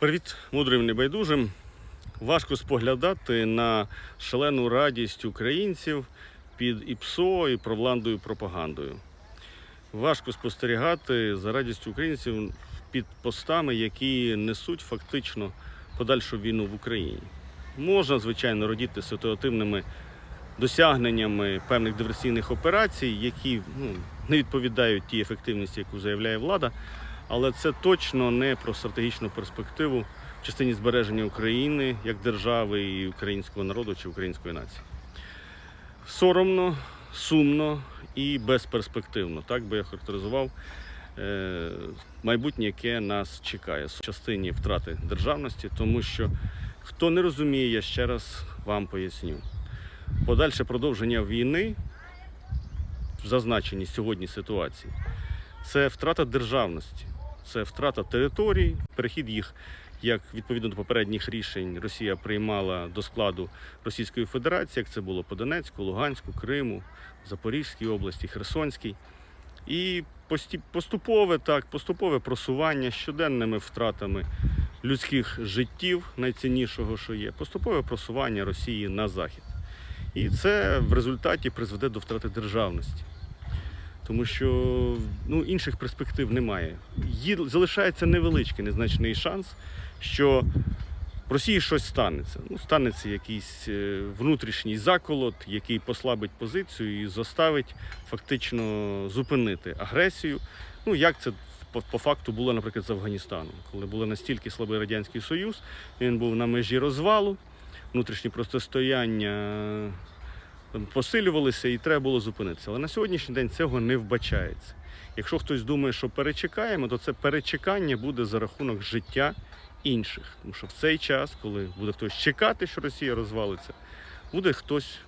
Привіт, мудрим небайдужим. Важко споглядати на шалену радість українців під ІПСО і провландою пропагандою. Важко спостерігати за радістю українців під постами, які несуть фактично подальшу війну в Україні. Можна, звичайно, родіти ситуативними досягненнями певних диверсійних операцій, які ну, не відповідають тій ефективності, яку заявляє влада. Але це точно не про стратегічну перспективу в частині збереження України як держави і українського народу чи української нації. Соромно, сумно і безперспективно. Так би я характеризував е, майбутнє, яке нас чекає в частині втрати державності, тому що хто не розуміє, я ще раз вам поясню. Подальше продовження війни в зазначеній сьогодні ситуації це втрата державності, це втрата територій, перехід їх, як відповідно до попередніх рішень, Росія приймала до складу Російської Федерації, як це було по Донецьку, Луганську, Криму, Запорізькій області, Херсонській. І поступове так, поступове просування щоденними втратами людських життів, найціннішого, що є, поступове просування Росії на захід. І це в результаті призведе до втрати державності. Тому що ну, інших перспектив немає. Є, залишається невеличкий незначний шанс, що в Росії щось станеться. Ну, станеться якийсь е, внутрішній заколот, який послабить позицію і заставить фактично зупинити агресію. Ну, як це по, по факту було, наприклад, з Афганістаном, коли був настільки слабий Радянський Союз, він був на межі розвалу, внутрішні протистояння посилювалися і треба було зупинитися. Але на сьогоднішній день цього не вбачається. Якщо хтось думає, що перечекаємо, то це перечекання буде за рахунок життя інших. Тому що в цей час, коли буде хтось чекати, що Росія розвалиться, буде хтось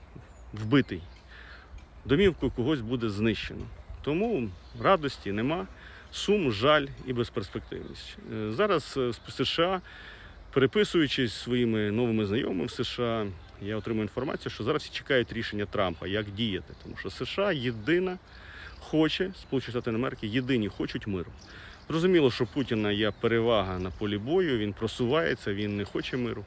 вбитий. Домівку когось буде знищено. Тому радості нема, сум, жаль і безперспективність. Е, Зараз е, з США, переписуючись своїми новими знайомими в США, я отримую інформацію, що зараз чекають рішення Трампа, як діяти. Тому що США єдина хоче, Сполучені Штати Америки єдині хочуть миру. Зрозуміло, що Путіна є перевага на полі бою, він просувається, він не хоче миру.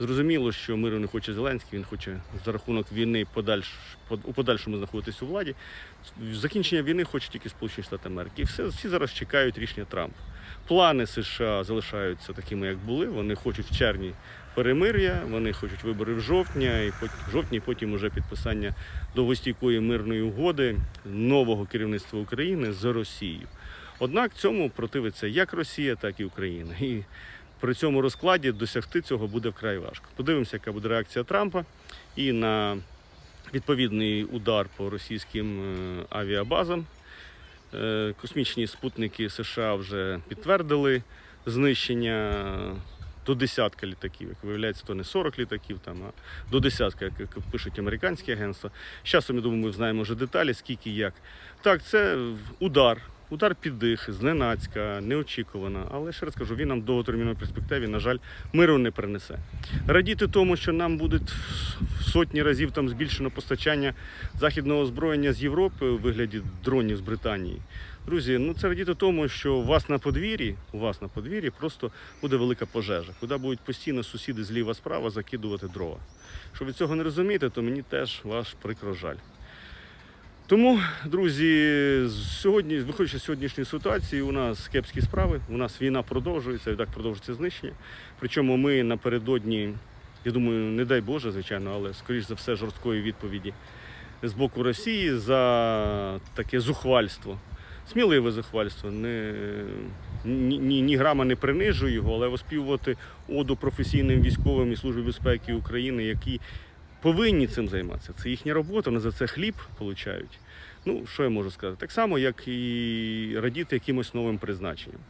Зрозуміло, що миру не хоче Зеленський, він хоче за рахунок війни подальш, под- у подальшому знаходитись у владі. Закінчення війни хоче тільки Сполучені Штати Америки. І все, всі зараз чекають рішення Трампа. Плани США залишаються такими, як були. Вони хочуть в червні перемир'я, вони хочуть вибори в жовтня, і потім в жовтні, потім уже підписання довгостійкої мирної угоди нового керівництва України з Росією. Однак цьому противиться як Росія, так і Україна. І при цьому розкладі досягти цього буде вкрай важко. Подивимося, яка буде реакція Трампа і на відповідний удар по російським е, авіабазам. Е, Космічні спутники США вже підтвердили знищення до десятка літаків. Як виявляється, то не 40 літаків, там, а до десятка, як пишуть американські агентства. З часом, я думаю, ми знаємо вже деталі, скільки як. Так, це удар. Удар під дих, зненацька, неочікувано. Але ще раз кажу, він нам в довготерміновій перспективі, на жаль, миру не принесе. Радіти тому, що нам буде в сотні разів там збільшено постачання західного озброєння з Європи у вигляді дронів з Британії. Друзі, ну це радіти тому, що у вас на подвір'ї, у вас на подвір'ї просто буде велика пожежа, куди будуть постійно сусіди зліва справа закидувати дрова. Якщо ви цього не розумієте, то мені теж ваш прикро жаль. Тому, друзі, сьогодні, виходячи з сьогоднішньої ситуації, у нас кепські справи, у нас війна продовжується, і так продовжується знищення. Причому ми напередодні, я думаю, не дай Боже, звичайно, але скоріш за все жорсткої відповіді з боку Росії за таке зухвальство. Сміливе зухвальство. Не, ні, ні, ні грама не принижую його, але оспівувати оду професійним військовим і Службі безпеки України, які повинні цим займатися. Це їхня робота, вони за це хліб получають. Ну, що я можу сказати? Так само, як і радіти якимось новим призначенням.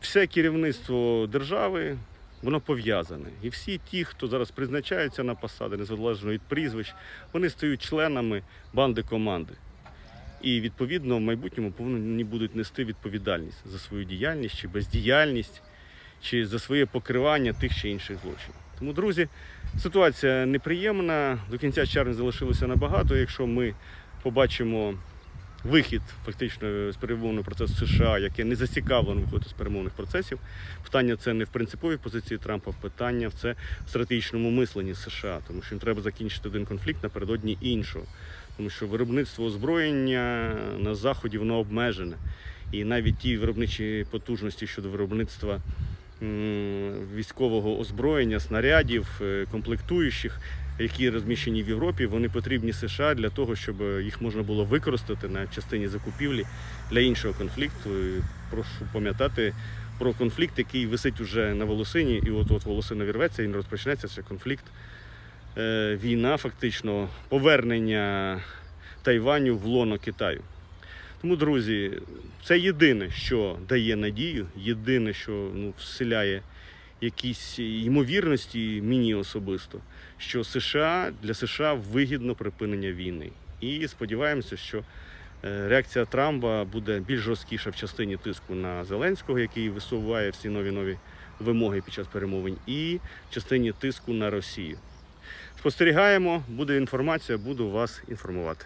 Все керівництво держави, воно пов'язане. І всі ті, хто зараз призначаються на посади, незалежно від прізвищ, вони стають членами банди команди. І відповідно в майбутньому повинні будуть нести відповідальність за свою діяльність чи бездіяльність, чи за своє покривання тих чи інших злочинів. Тому, друзі, ситуація неприємна. До кінця червня залишилося набагато. Якщо ми побачимо вихід фактично з перемовного процесу США, яке не зацікавлено виходити з перемовних процесів. Питання це не в принциповій позиції Трампа, питання це в стратегічному мисленні США, тому що їм треба закінчити один конфлікт напередодні іншого. Тому що виробництво озброєння на заході воно обмежене. І навіть ті виробничі потужності щодо виробництва військового озброєння, снарядів, е, комплектуючих, які розміщені в Європі, вони потрібні США для того, щоб їх можна було використати на частині закупівлі для іншого конфлікту. Прошу пам'ятати про конфлікт, який висить уже на волосині, і от от волосина вірветься, він розпочнеться це конфлікт. Е, Війна, фактично, повернення Тайваню в лоно Китаю. Тому, друзі, це єдине, що дає надію, єдине, що ну, вселяє якісь ймовірності мені особисто, що США для США вигідно припинення війни. І сподіваємося, що е, реакція Трампа буде більш жорсткіша в частині тиску на Зеленського, який висуває всі нові нові вимоги під час перемовин, і в частині тиску на Росію. Спостерігаємо, буде інформація, буду вас інформувати.